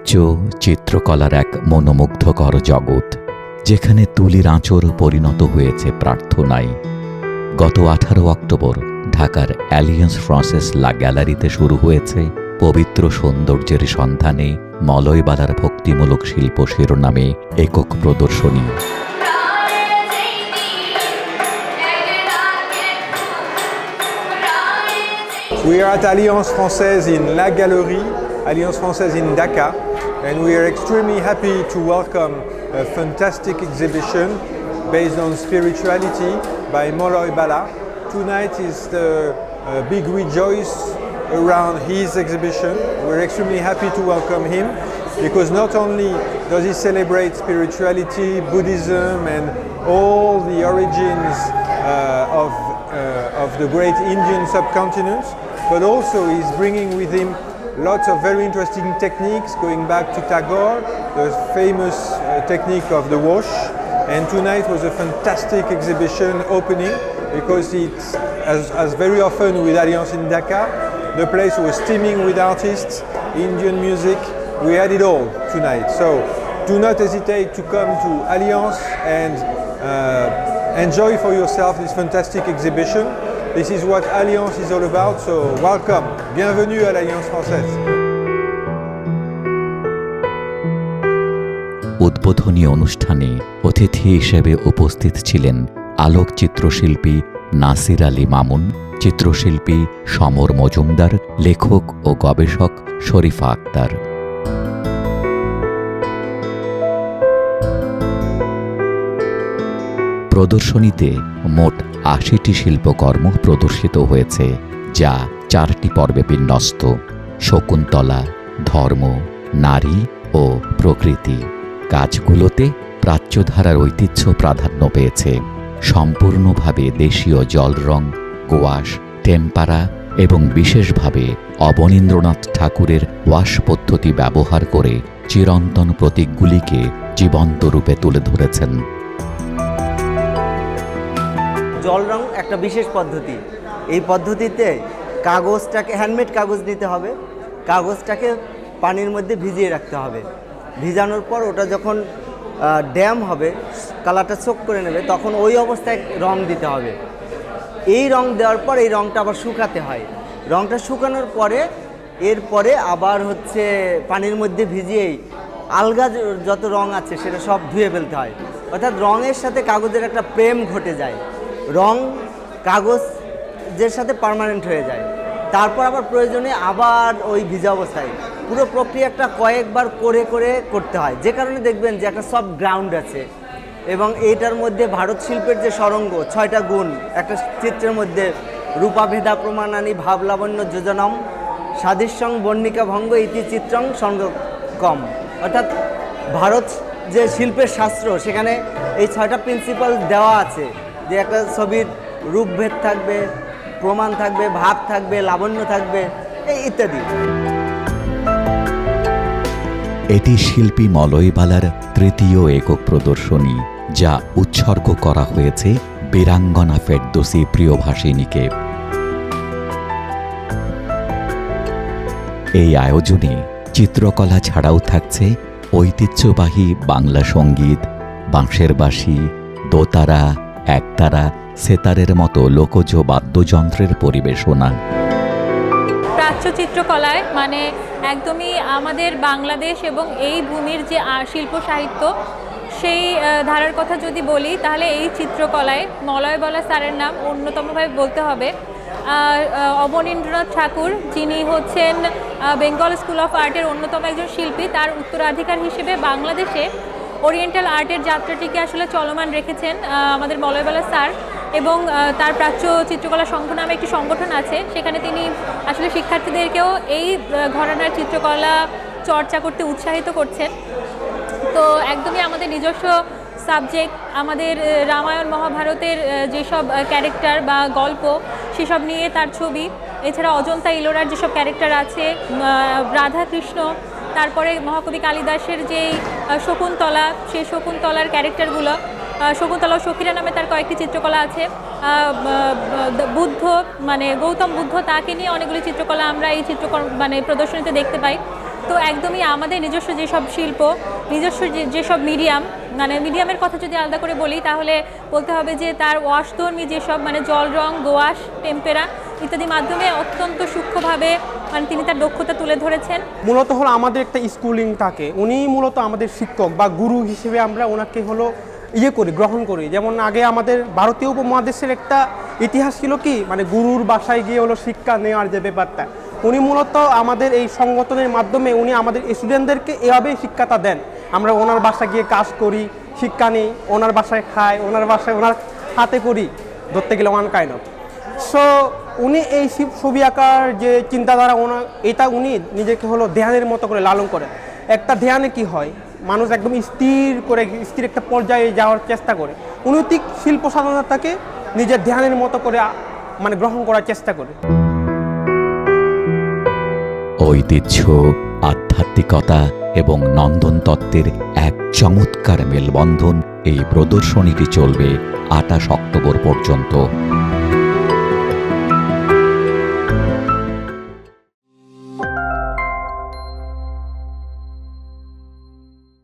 প্রাচ্য চিত্রকলার এক মনোমুগ্ধকর জগৎ যেখানে তুলির আঁচড় পরিণত হয়েছে প্রার্থনায়। গত আঠারো অক্টোবর ঢাকার অ্যালিয়েন্স ফ্রান্সেস লা গ্যালারিতে শুরু হয়েছে পবিত্র সৌন্দর্যের সন্ধানে মলয়বালার ভক্তিমূলক শিল্প শিরোনামে একক প্রদর্শনী। We are at Alliance Française in La Galerie, Alliance Française in Dhaka, and we are extremely happy to welcome a fantastic exhibition based on spirituality by Molloy Bala. Tonight is the uh, big rejoice around his exhibition. We're extremely happy to welcome him because not only does he celebrate spirituality, Buddhism, and all the origins uh, of, uh, of the great Indian subcontinent, but also he's bringing with him lots of very interesting techniques going back to Tagore, the famous uh, technique of the wash. And tonight was a fantastic exhibition opening because it's, as, as very often with Alliance in Dhaka, the place was teeming with artists, Indian music. We had it all tonight. So do not hesitate to come to Alliance and uh, enjoy for yourself this fantastic exhibition. This is what Alliance is all about, so welcome. Bienvenue à l'Alliance française. উদ্বোধনী অনুষ্ঠানে অতিথি হিসেবে উপস্থিত ছিলেন আলোক চিত্রশিল্পী নাসির আলী মামুন চিত্রশিল্পী সমর মজুমদার লেখক ও গবেষক শরীফা আক্তার প্রদর্শনীতে মোট আশিটি শিল্পকর্ম প্রদর্শিত হয়েছে, যা চারটি পর্বে বিন্যস্ত, শকুন্তলা, ধর্ম, নারী ও প্রকৃতি। কাজগুলোতে প্রাচ্যধারার ঐতিহ্য প্রাধান্য পেয়েছে। সম্পূর্ণভাবে দেশীয় জলরং গোয়াশ, টেম্পারা এবং বিশেষভাবে অবনীন্দ্রনাথ ঠাকুরের ওয়াশ পদ্ধতি ব্যবহার করে চিরন্তন প্রতীকগুলিকে জীবন্ত রূপে তুলে ধরেছেন। জল রং একটা বিশেষ পদ্ধতি। এই পদ্ধতিতে কাগজটাকে হ্যান্ডমেড কাগজ নিতে হবে। কাগজটাকে পানির মধ্যে ভিজিয়ে রাখতে হবে। ভিজানোর পর ওটা যখন ড্যাম হবে, কালারটা চোখ করে নেবে, তখন ওই অবস্থায় রং দিতে হবে। এই রং দেওয়ার পর এই রংটা আবার শুকাতে হয়। রংটা শুকানোর পরে, এরপরে আবার হচ্ছে পানির মধ্যে ভিজিয়েই আলগা যত রং আছে, সেটা সব ধুয়ে ফেলতে হয়। অর্থাৎ রঙের সাথে কাগজের একটা প্রেম ঘটে যায়। রং কাগজের সাথে পার্মানেন্ট হয়ে যায়। তারপর আবার প্রয়োজনে আবার ওই ভিজা অবস্থায়। পুরো প্রক্রিয়াটা কয়েকবার করে করে করতে হয়। যে কারণে দেখবেন যে একটা সব গ্রাউন্ড আছে। এবং এইটার মধ্যে ভারত শিল্পের যে সরঙ্গ, ছয়টা গুণ, একটা চিত্রের মধ্যে রূপাভেদা প্রমাণানি ভাবলাবণ্য যোজনম, সাদৃশ্যং বর্ণিকা ভঙ্গ ইতি চিত্রং সঙ্গকম অর্থাৎ ভারত যে শিল্পের শাস্ত্র, সেখানে এই ছয়টা প্রিন্সিপাল দেওয়া আছে। যে একটা ছবির রূপভেদ থাকবে, প্রমাণ থাকবে, ভাব থাকবে, লাবণ্য থাকবে, এই ইত্যাদি। এটি শিল্পী মলয়বালার তৃতীয় একক প্রদর্শনী, যা উৎসর্গ করা হয়েছে বীরাঙ্গনা ফেরদোসি প্রিয়ভাষিনীকে। এই আয়োজনে চিত্রকলা ছাড়াও থাকছে ঐতিহ্যবাহী বাংলা সংগীত বাঁশের বাঁশি দোতারা একতারা সেতারের মতো লোকজ বাদ্যযন্ত্রের পরিবেশনা। প্রাচ্য চিত্রকলায় মানে একদমই আমাদের বাংলাদেশ এবং এই ভূমির যে শিল্প সাহিত্য, সেই ধারার কথা যদি বলি, তাহলে এই চিত্রকলায় মলয় বলা স্যারের নাম অন্যতমভাবে বলতে হবে। অবনীন্দ্রনাথ ঠাকুর, যিনি হচ্ছেন বেঙ্গল স্কুল অফ আর্টের অন্যতম একজন শিল্পী, তার উত্তরাধিকার হিসেবে বাংলাদেশে ওরিয়েন্টাল আর্টের যাত্রাটিকে আসলে চলমান রেখেছেন আমাদের মলয়বালা স্যার এবং তার প্রাচ্য চিত্রকলা সংঘ নামে একটি সংগঠন আছে। সেখানে তিনি আসলে শিক্ষার্থীদেরকেও এই ঘরানার চিত্রকলা চর্চা করতে উৎসাহিত করছেন। তো একদমই আমাদের নিজস্ব সাবজেক্ট, আমাদের রামায়ণ, মহাভারতের যেসব ক্যারেক্টার বা গল্প, সেসব নিয়ে তার ছবি। এছাড়া অজন্তা ইলোরার যেসব ক্যারেক্টার আছে রাধা কৃষ্ণ তারপরে মহাকবি কালিদাসের যেই শকুন্তলা, সেই শকুন্তলার ক্যারেক্টারগুলো শকুন্তলা ও সখীরা নামে তার কয়েকটি চিত্রকলা আছে। বুদ্ধ মানে গৌতম বুদ্ধ, তাকে নিয়ে অনেকগুলি চিত্রকলা আমরা এই চিত্রকর মানে প্রদর্শনীতে দেখতে পাই। তো একদমই আমাদের নিজস্ব যেসব শিল্প, নিজস্ব যেসব মিডিয়াম মানে মিডিয়ামের কথা যদি আলাদা করে বলি, তাহলে বলতে হবে যে তার ওয়াশধর্মী যেসব মানে জল রং গোয়াশ, টেম্পেরা ইত্যাদি মাধ্যমে অত্যন্ত সূক্ষ্মভাবে মানে তিনি তার দক্ষতা তুলে ধরেছেন। মূলত হলো আমাদের একটা স্কুলিং থাকে। উনি মূলত আমাদের শিক্ষক বা গুরু হিসেবে আমরা ওনাকে হলো ইয়ে করি, গ্রহণ করি। যেমন আগে আমাদের ভারতীয় উপমহাদেশের একটা ইতিহাস ছিল কি মানে গুরুর বাসায় গিয়ে হলো শিক্ষা নেওয়ার যে ব্যাপারটা। উনি মূলত আমাদের এই সংগঠনের মাধ্যমে উনি আমাদের স্টুডেন্টদেরকে এভাবেই শিক্ষাটা দেন। আমরা ওনার বাসায় গিয়ে কাজ করি, শিক্ষা নিই, ওনার বাসায় খাই, ওনার বাসায়, ওনার হাতে করি, ধরতে গেলে ওয়ান কাইন্ড অফ সো উনি এই ছবি আঁকার যে চিন্তাধারা ওনার এটা উনি নিজেকে হলো ধ্যানের মতো করে লালন করেন। একটা ধ্যানে কি হয়, মানুষ একদম স্থির করে, স্থির একটা পর্যায়ে যাওয়ার চেষ্টা করে। উনি ঠিক শিল্প সাধনাটাকে নিজের ধ্যানের মতো করে মানে গ্রহণ করার চেষ্টা করে। ঐতিহ্য, আধ্যাত্মিকতা এবং নন্দন তত্ত্বের এক চমৎকার মেলবন্ধন এই প্রদর্শনীটি চলবে আটাশ অক্টোবর পর্যন্ত।